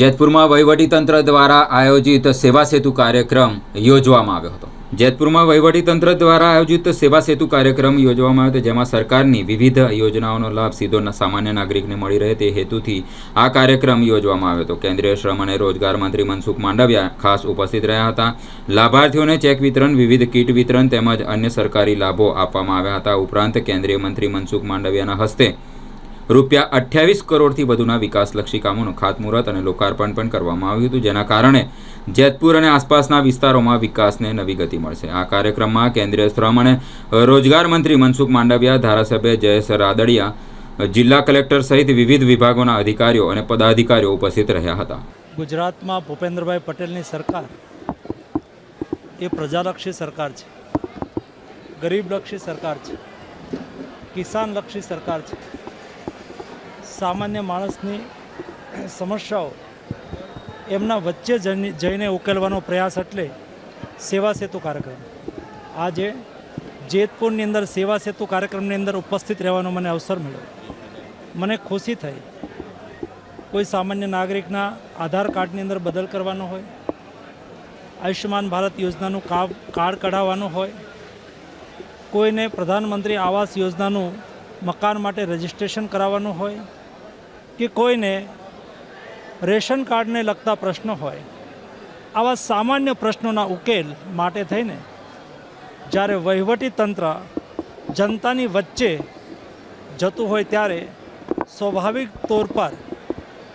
જેતપુરમાં વહીવટીતંત્ર દ્વારા આયોજિત સેવા સેતુ કાર્યક્રમ યોજવામાં આવ્યો હતો. જેતપુરમાં વહીવટીતંત્ર દ્વારા આયોજિત સેવા સેતુ કાર્યક્રમ યોજવામાં આવ્યો હતો, જેમાં સરકારની વિવિધ યોજનાઓનો લાભ સીધો સામાન્ય નાગરિકને મળી રહે તે હેતુથી આ કાર્યક્રમ યોજવામાં આવ્યો હતો. કેન્દ્રીય શ્રમ અને રોજગાર મંત્રી મનસુખ માંડવિયા ખાસ ઉપસ્થિત રહ્યા હતા. લાભાર્થીઓને ચેક વિતરણ, વિવિધ કીટ વિતરણ તેમજ અન્ય સરકારી લાભો આપવામાં આવ્યા હતા. ઉપરાંત કેન્દ્રીય મંત્રી મનસુખ માંડવિયાના હસ્તે રૂપિયા અઠ્યાવીસ કરોડથી વધુના વિકાસલક્ષી કામોનું ખાતમુહૂર્ત અને લોકાર્પણ પણ કરવામાં આવ્યું હતું, જેના કારણે જેતપુર અને આસપાસના વિસ્તારોમાં વિકાસને નવી ગતિ મળશે. આ કાર્યક્રમમાં કેન્દ્રીય શ્રમ અને રોજગાર મંત્રી મનસુખ માંડવિયા, ધારાસભ્ય જયેશ રાદડિયા, જિલ્લા કલેક્ટર સહિત વિવિધ વિભાગોના અધિકારીઓ અને પદાધિકારીઓ ઉપસ્થિત રહ્યા હતા. ગુજરાતમાં ભૂપેન્દ્રભાઈ પટેલની સરકાર એ પ્રજાલક્ષી સરકાર છે, ગરીબલક્ષી સરકાર છે, કિસાનલક્ષી સરકાર છે. સામાન્ય માણસની સમસ્યાઓ એમના વચ્ચે જઈને ઉકેલવાનો પ્રયાસ એટલે સેવા સેતુ કાર્યક્રમ. આજે જેતપુરની અંદર સેવા સેતુ કાર્યક્રમની અંદર ઉપસ્થિત રહેવાનો મને અવસર મળ્યો. મને ખુશી થઈ. કોઈ સામાન્ય નાગરિકના આધાર કાર્ડની અંદર બદલ કરવાનો હોય, આયુષ્યમાન ભારત યોજનાનું કાર્ડ કઢાવવાનું હોય, કોઈને પ્રધાનમંત્રી આવાસ યોજનાનું મકાન માટે રજિસ્ટ્રેશન કરાવવાનું હોય કે કોઈને રેશન કાર્ડને લગતા પ્રશ્નો હોય, આવા સામાન્ય પ્રશ્નોના ઉકેલ માટે થઈને જ્યારે વહીવટી તંત્ર જનતાની વચ્ચે જતું હોય ત્યારે સ્વાભાવિક તોર પર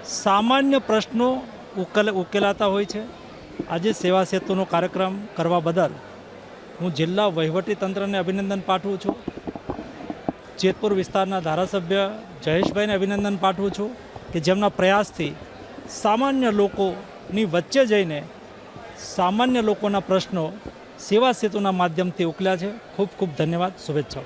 સામાન્ય પ્રશ્નો ઉકેલ ઉકેલાતા હોય છે. આજે સેવા સેતુનો કાર્યક્રમ કરવા બદલ હું જિલ્લા વહીવટી તંત્રને અભિનંદન પાઠવું છું. જેતપુર વિસ્તારના ધારાસભ્ય જયેશભાઈને અભિનંદન પાઠવું છું કે જેમના પ્રયાસથી સામાન્ય લોકોની વચ્ચે જઈને સામાન્ય લોકોના પ્રશ્નો સેવા સેતુના માધ્યમથી ઉકલ્યા છે. ખૂબ ખૂબ ધન્યવાદ. શુભેચ્છાઓ.